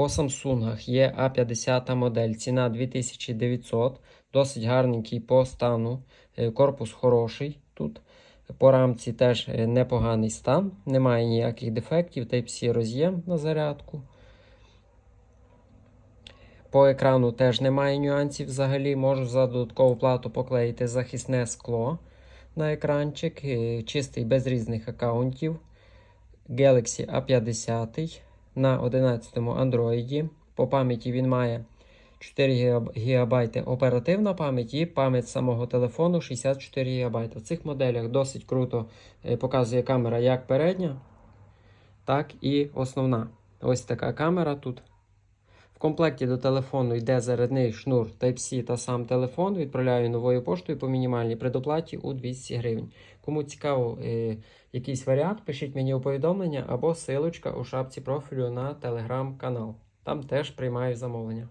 По Samsung є A50 модель, ціна 2900, досить гарненький по стану, е, корпус хороший тут. По рамці теж е, непоганий стан, немає ніяких дефектів, Type-C роз'єм на зарядку. По екрану теж немає нюансів взагалі. Можу за додаткову плату поклеїти захисне скло на екранчик, е, чистий без різних аккаунтів. Galaxy A50 на 11 Android. По пам'яті він має 4 ГБ оперативна пам'ять і пам'ять самого телефону 64 ГБ. В цих моделях досить круто е, показує камера як передня, так і основна. Ось така камера тут. Комплекті до телефону йде зарядний шнур Type-C та сам телефон. Відправляю новою поштою по мінімальній предоплаті у 200 гривень. Кому цікаво е, якийсь варіант, пишіть мені у повідомлення або силочка у шапці профілю на телеграм-канал. Там теж приймаю замовлення.